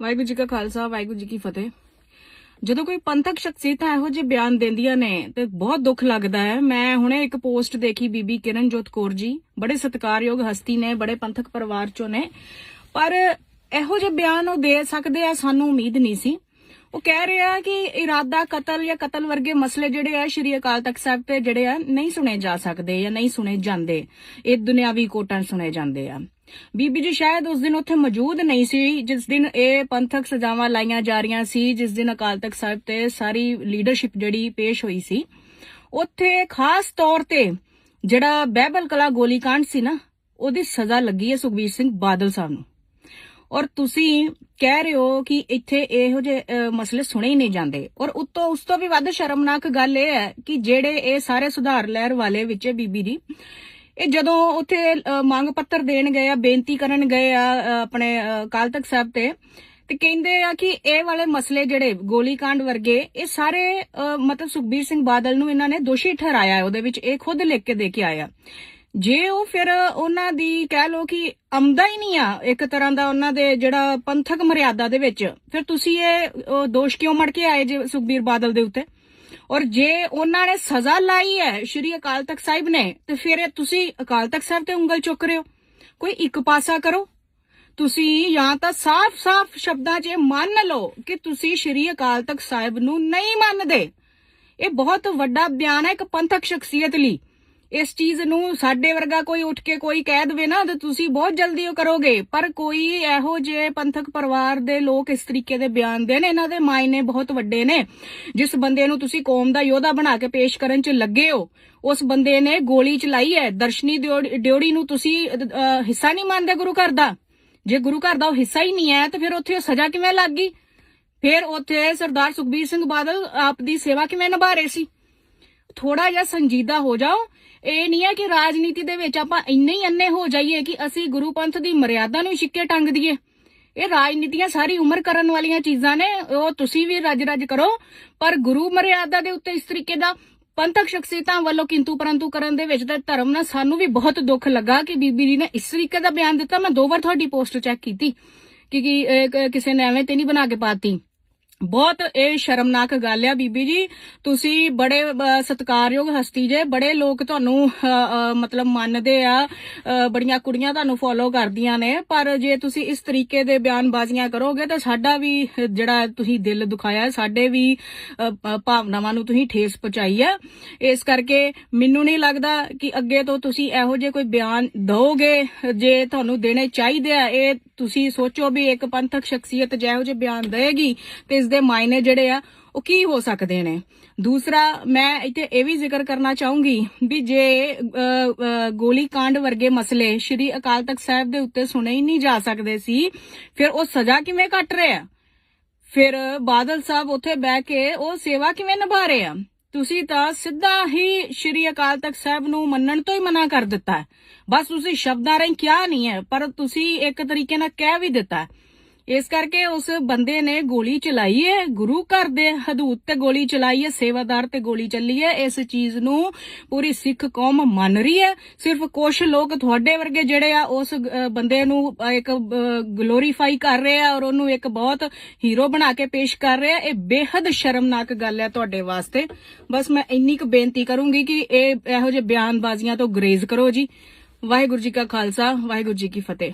ਵਾਹਿਗੁਰੂ ਜੀ ਕਾ ਖਾਲਸਾ, ਵਾਹਿਗੁਰੂ ਜੀ ਕੀ ਫਤਿਹ। ਜਦੋਂ ਕੋਈ ਪੰਥਕ ਸ਼ਖਸੀਅਤਾਂ ਇਹੋ ਜਿਹੇ ਬਿਆਨ ਦਿੰਦੀਆਂ ਨੇ ਤੇ ਬਹੁਤ ਦੁੱਖ ਲੱਗਦਾ ਹੈ, ਮੈਂ ਹੁਣੇ ਇੱਕ ਪੋਸਟ ਦੇਖੀ ਬੀਬੀ ਕਿਰਨਜੋਤ ਕੌਰ ਜੀ। ਬੜੇ ਸਤਿਕਾਰਯੋਗ ਹਸਤੀ ਨੇ, ਬੜੇ ਪੰਥਕ ਪਰਿਵਾਰ ਚੋਂ ਨੇ। ਪਰ ਇਹੋ ਜਿਹੇ ਬਿਆਨ ਉਹ ਦੇ ਸਕਦੇ ਆ, ਸਾਨੂੰ ਉਮੀਦ ਨਹੀਂ ਸੀ। ਉਹ ਕਹਿ ਰਿਹਾ ਕਿ ਇਰਾਦਾ ਕਤਲ ਜਾਂ ਕਤਲ ਵਰਗੇ ਮਸਲੇ ਜਿਹੜੇ ਆ ਸ਼੍ਰੀ ਅਕਾਲ ਤਖਤ ਸਾਹਿਬ ਤੇ ਜਿਹੜੇ ਆ ਨਹੀਂ ਸੁਣੇ ਜਾ ਸਕਦੇ ਜਾਂ ਨਹੀਂ ਸੁਣੇ ਜਾਂਦੇ। ਇਹ ਦੁਨਿਆਵੀ ਕੋਟਾਂ ਸੁਣੇ ਜਾਂਦੇ ਆ। ਬੀਬੀ ਜੀ, ਸ਼ਾਇਦ ਉਸ ਦਿਨ ਉੱਥੇ ਮੌਜੂਦ ਨਹੀਂ ਸੀ, ਜਿਸ ਦਿਨ ਇਹ ਪੰਥਕ ਸਜ਼ਾਵਾਂ ਲਾਈਆਂ ਜਾ ਰਹੀਆਂ ਸੀ, ਜਿਸ ਦਿਨ ਅਕਾਲ ਤਖਤ ਸਾਹਿਬ ਤੇ ਸਾਰੀ ਲੀਡਰਸ਼ਿਪ ਜਿਹੜੀ ਪੇਸ਼ ਹੋਈ ਸੀ। ਉੱਥੇ ਖਾਸ ਤੌਰ ਤੇ ਜਿਹੜਾ ਬਹਿਬਲ ਕਲਾ ਗੋਲੀकांड ਸੀ ਨਾ, ਉਹਦੀ ਸਜ਼ਾ ਲੱਗੀ ਹੈ ਸੁਖਬੀਰ ਸਿੰਘ ਬਾਦਲ ਸਾਹਿਬ ਨੂੰ। ਔਰ ਤੁਸੀਂ ਕਹਿ ਰਹੇ ਹੋ ਕਿ ਇੱਥੇ ਇਹੋ ਜਿਹੇ ਮਸਲੇ ਸੁਣੇ ਹੀ ਨਹੀਂ ਜਾਂਦੇ। ਔਰ ਉਤੋਂ ਉਸ ਤੋਂ ਵੀ ਵੱਧ ਸ਼ਰਮਨਾਕ ਗੱਲ ਇਹ ਹੈ ਕਿ ਜਿਹੜੇ ਇਹ ਸਾਰੇ ਸੁਧਾਰ ਲਹਿਰ ਵਾਲੇ ਵਿੱਚ ਬੀਬੀ ਦੀ ਇਹ ਜਦੋਂ ਉੱਥੇ ਮੰਗ ਪੱਤਰ ਦੇਣ ਗਏ ਆ ਬੇਨਤੀ ਕਰਨ ਗਏ ਆ ਆਪਣੇ ਅ, ਅਕਾਲ ਤਖਤ ਸਾਹਿਬ ਤੇ ਤੇ ਕਹਿੰਦੇ ਆ ਕਿ ਇਹ ਵਾਲੇ ਮਸਲੇ ਜਿਹੜੇ ਗੋਲੀकांड ਵਰਗੇ ਇਹ ਸਾਰੇ ਮਤਲਬ ਸੁਖਬੀਰ ਸਿੰਘ ਬਾਦਲ ਨੂੰ ਇਹਨਾਂ ਨੇ ਦੋਸ਼ੀ ਠਹਿਰਾਇਆ ਉਹਦੇ ਵਿੱਚ ਇਹ ਖੁਦ ਲਿਖ ਕੇ ਦੇ ਕੇ ਆਇਆ। ਜੇ ਉਹ ਫਿਰ ਉਹਨਾਂ ਦੀ ਕਹਿ ਲੋ ਕਿ ਆਮਦਾ ਹੀ ਨਹੀਂ ਆ ਇੱਕ ਤਰ੍ਹਾਂ ਦਾ ਉਹਨਾਂ ਦੇ ਜਿਹੜਾ ਪੰਥਕ ਮਰਿਆਦਾ ਦੇ ਵਿੱਚ ਫਿਰ ਤੁਸੀਂ ਇਹ ਅ, ਦੋਸ਼ ਕਿਉਂ ਮੜ ਕੇ ਆਏ ਜੇ ਸੁਖਬੀਰ ਬਾਦਲ ਦੇ ਉੱਤੇ? ਔਰ ਜੇ ਉਹਨਾਂ ਨੇ ਸਜ਼ਾ ਲਾਈ ਹੈ ਸ਼੍ਰੀ ਅਕਾਲ ਤਖਤ ਸਾਹਿਬ ਨੇ ਤੇ ਫਿਰ ਤੁਸੀਂ ਅਕਾਲ ਤਖਤ ਸਾਹਿਬ ਤੇ ਉਂਗਲ ਚੁੱਕ ਰਹੇ ਹੋ? ਕੋਈ ਇੱਕ ਪਾਸਾ ਕਰੋ। ਤੁਸੀਂ ਜਾਂ ਤਾਂ ਸਾਫ਼-ਸਾਫ਼ ਸ਼ਬਦਾਂ 'ਚ ਇਹ ਮੰਨ ਲਓ ਕਿ ਤੁਸੀਂ ਸ਼੍ਰੀ ਅਕਾਲ ਤਖਤ ਸਾਹਿਬ ਨੂੰ ਨਹੀਂ ਮੰਨਦੇ। ਇਹ ਬਹੁਤ ਵੱਡਾ ਬਿਆਨ ਹੈ ਇੱਕ ਪੰਥਕ ਸ਼ਖਸੀਅਤ ਲਈ। ਇਸ ਚੀਜ਼ ਨੂੰ ਸਾਡੇ ਵਰਗਾ ਕੋਈ ਉੱਠ ਕੇ ਕੋਈ ਕਹਿ ਦਵੇ ਨਾ, ਤੇ ਤੁਸੀਂ ਬਹੁਤ ਜਲਦੀ ਉਹ ਕਰੋਗੇ। ਪਰ ਕੋਈ ਇਹੋ ਜਿਹੇ ਪੰਥਕ ਪਰਿਵਾਰ ਦੇ ਲੋਕ ਇਸ ਤਰੀਕੇ ਦੇ ਬਿਆਨ ਦੇਣ ਇਹਨਾਂ ਦੇ ਮਾਇਨੇ ਬਹੁਤ ਵੱਡੇ ਨੇ। ਜਿਸ ਬੰਦੇ ਨੂੰ ਤੁਸੀਂ ਕੌਮ ਦਾ ਯੋਧਾ ਬਣਾ ਕੇ ਪੇਸ਼ ਕਰਨ 'ਚ ਲੱਗੇ ਹੋ, ਉਸ ਬੰਦੇ ਨੇ ਗੋਲੀ ਚਲਾਈ ਹੈ। ਦਰਸ਼ਨੀ ਦਿਓ- ਡਿਓੜੀ ਨੂੰ ਤੁਸੀਂ ਹਿੱਸਾ ਨਹੀਂ ਮੰਨਦੇ ਗੁਰੂ ਘਰ ਦਾ? ਜੇ ਗੁਰੂ ਘਰ ਦਾ ਉਹ ਹਿੱਸਾ ਹੀ ਨਹੀਂ ਹੈ, ਤੇ ਫਿਰ ਉੱਥੇ ਉਹ ਸਜ਼ਾ ਕਿਵੇਂ ਲੱਗ ਗਈ? ਫਿਰ ਉੱਥੇ ਸਰਦਾਰ ਸੁਖਬੀਰ ਸਿੰਘ ਬਾਦਲ ਆਪ ਦੀ ਸੇਵਾ ਕਿਵੇਂ ਨਿਭਾ ਰਹੇ ਸੀ? ਥੋੜਾ ਜਿਹਾ ਸੰਜੀਦਾ ਹੋ ਜਾਓ। ਇਹ ਨਹੀਂ ਹੈ ਕਿ ਰਾਜਨੀਤੀ ਦੇ ਵਿੱਚ ਆਪਾਂ ਇੰਨੇ ਹੀ ਅੰਨੇ ਹੋ ਜਾਈਏ ਕਿ ਅਸੀਂ ਗੁਰੂ ਪੰਥ ਦੀ ਮਰਿਆਦਾ ਨੂੰ ਛਿੱਕੇ ਟੰਗ ਦਈਏ। ਇਹ ਰਾਜਨੀਤੀਆਂ ਸਾਰੀ ਉਮਰ ਕਰਨ ਵਾਲੀਆਂ ਚੀਜ਼ਾਂ ਨੇ, ਉਹ ਤੁਸੀਂ ਵੀ ਰੱਜ ਰੱਜ ਕਰੋ। ਪਰ ਗੁਰੂ ਮਰਿਆਦਾ ਦੇ ਉੱਤੇ ਇਸ ਤਰੀਕੇ ਦਾ ਪੰਥਕ ਸ਼ਖਸੀਅਤਾਂ ਵੱਲੋਂ ਕਿੰਤੂ ਪਰੰਤੂ ਕਰਨ ਦੇ ਵਿੱਚ ਤਾਂ ਧਰਮ ਨਾਲ ਸਾਨੂੰ ਵੀ ਬਹੁਤ ਦੁੱਖ ਲੱਗਾ ਕਿ ਬੀਬੀ ਜੀ ਨੇ ਇਸ ਤਰੀਕੇ ਦਾ ਬਿਆਨ ਦਿੱਤਾ। ਮੈਂ ਦੋ ਵਾਰ ਤੁਹਾਡੀ ਪੋਸਟ ਚੈੱਕ ਕੀਤੀ। ਕਿ, ਕਿਸੇ ਨੇ ਐਵੇਂ ਤੇ ਨਹੀਂ ਬਣਾ ਕੇ ਪਾਤੀ। ਬਹੁਤ ਇਹ ਸ਼ਰਮਨਾਕ ਗੱਲ ਆ ਬੀਬੀ ਜੀ। ਤੁਸੀਂ ਬੜੇ ਸਤਿਕਾਰਯੋਗ ਹਸਤੀ ਜੇ। ਬੜੇ ਲੋਕ ਤੁਹਾਨੂੰ ਮਤਲਬ ਮੰਨਦੇ ਆ। ਬੜੀਆਂ ਕੁੜੀਆਂ ਤੁਹਾਨੂੰ ਫੋਲੋ ਕਰਦੀਆਂ ਨੇ। ਪਰ ਜੇ ਤੁਸੀਂ ਇਸ ਤਰੀਕੇ ਦੇ ਬਿਆਨਬਾਜ਼ੀਆਂ ਕਰੋਗੇ ਤਾਂ ਸਾਡਾ ਵੀ, ਜਿਹੜਾ ਤੁਸੀਂ ਦਿਲ ਦੁਖਾਇਆ, ਸਾਡੇ ਵੀ ਭਾਵਨਾਵਾਂ ਨੂੰ ਤੁਸੀਂ ਠੇਸ ਪਹੁੰਚਾਈ ਹੈ ਇਸ ਕਰਕੇ ਮੈਨੂੰ ਨਹੀਂ ਲੱਗਦਾ ਕਿ ਅੱਗੇ ਤੋਂ ਤੁਸੀਂ ਇਹੋ ਜਿਹੇ ਕੋਈ ਬਿਆਨ ਦਿਓਗੇ ਜੇ ਤੁਹਾਨੂੰ ਦੇਣੇ ਚਾਹੀਦੇ ਆ। ਇਹ ਤੁਸੀਂ ਸੋਚੋ ਵੀ ਇੱਕ ਪੰਥਕ ਸ਼ਖਸੀਅਤ ਜਿਹੋ ਜਿਹੇ ਬਿਆਨ ਦੇਗੀ ਤੇ ਇਸ ਦੇ ਮਾਇਨੇ ਜਿਹੜੇ ਆ, ਉਹ ਕੀ ਹੋ ਸਕਦੇ ਨੇ? ਦੂਸਰਾ, ਮੈਂ ਇੱਥੇ ਇਹ ਵੀ ਜ਼ਿਕਰ ਕਰਨਾ ਚਾਹੂੰਗੀ ਵੀ ਜੇ ਗੋਲੀ ਕਾਂਡ ਵਰਗੇ ਮਸਲੇ ਸ਼੍ਰੀ ਅਕਾਲ ਤਖਤ ਸਾਹਿਬ ਦੇ ਉੱਤੇ ਸੁਣੇ ਹੀ ਨਹੀਂ ਜਾ ਸਕਦੇ ਸੀ, ਫਿਰ ਉਹ ਸਜ਼ਾ ਕਿਵੇਂ ਕੱਟ ਰਹੇ ਆ? ਫਿਰ ਬਾਦਲ ਸਾਹਿਬ ਉੱਥੇ ਬਹਿ ਕੇ ਉਹ ਸੇਵਾ ਕਿਵੇਂ ਨਿਭਾ ਰਹੇ ਆ? ਤੁਸੀਂ ਤਾਂ ਸਿੱਧਾ ਹੀ ਸ਼੍ਰੀ ਅਕਾਲ ਤਖਤ ਸਾਹਿਬ ਨੂੰ ਮੰਨਣ ਤੋਂ ਹੀ ਮਨਾ ਕਰ ਦਿੱਤਾ ਬਸ ਤੁਸੀਂ ਸ਼ਬਦਾਂ ਰਾਹੀਂ ਕਿਹਾ ਨਹੀਂ ਹੈ, ਪਰ ਤੁਸੀਂ ਇੱਕ ਤਰੀਕੇ ਨਾਲ ਕਹਿ ਵੀ ਦਿੱਤਾ ਇਸ ਕਰਕੇ ਉਸ ਬੰਦੇ ਨੇ ਗੋਲੀ ਚਲਾਈ ਹੈ, ਗੁਰੂ ਘਰ ਦੇ ਹਦੂਦ ਤੇ ਗੋਲੀ ਚਲਾਈ ਹੈ, ਸੇਵਾਦਾਰ ਤੇ ਗੋਲੀ ਚੱਲੀ ਹੈ, ਇਸ ਚੀਜ਼ ਨੂੰ ਪੂਰੀ ਸਿੱਖ ਕੌਮ ਮੰਨ ਰਹੀ ਹੈ। ਸਿਰਫ ਕੁਝ ਲੋਕ ਤੁਹਾਡੇ ਵਰਗੇ ਜਿਹੜੇ ਆ, ਉਸ ਬੰਦੇ ਨੂੰ ਇੱਕ ਗਲੋਰੀਫਾਈ ਕਰ ਰਹੇ ਆ ਔਰ ਉਹਨੂੰ ਇੱਕ ਬਹੁਤ ਹੀਰੋ ਬਣਾ ਕੇ ਪੇਸ਼ ਕਰ ਰਹੇ ਆ, ਇਹ ਬੇहद ਸ਼ਰਮਨਾਕ ਗੱਲ ਹੈ ਤੁਹਾਡੇ ਵਾਸਤੇ। ਬਸ ਮੈਂ ਇੰਨੀ ਕੁ ਬੇਨਤੀ ਕਰੂੰਗੀ ਕਿ ਇਹ ਇਹੋ ਜਿਹੇ ਬਿਆਨਬਾਜ਼ੀਆਂ ਤੋਂ ਗਰੇਜ਼ ਕਰੋ ਜੀ। ਵਾਹਿਗੁਰੂ ਜੀ ਕਾ ਖਾਲਸਾ, ਵਾਹਿਗੁਰੂ ਜੀ ਕੀ ਫਤਿਹ।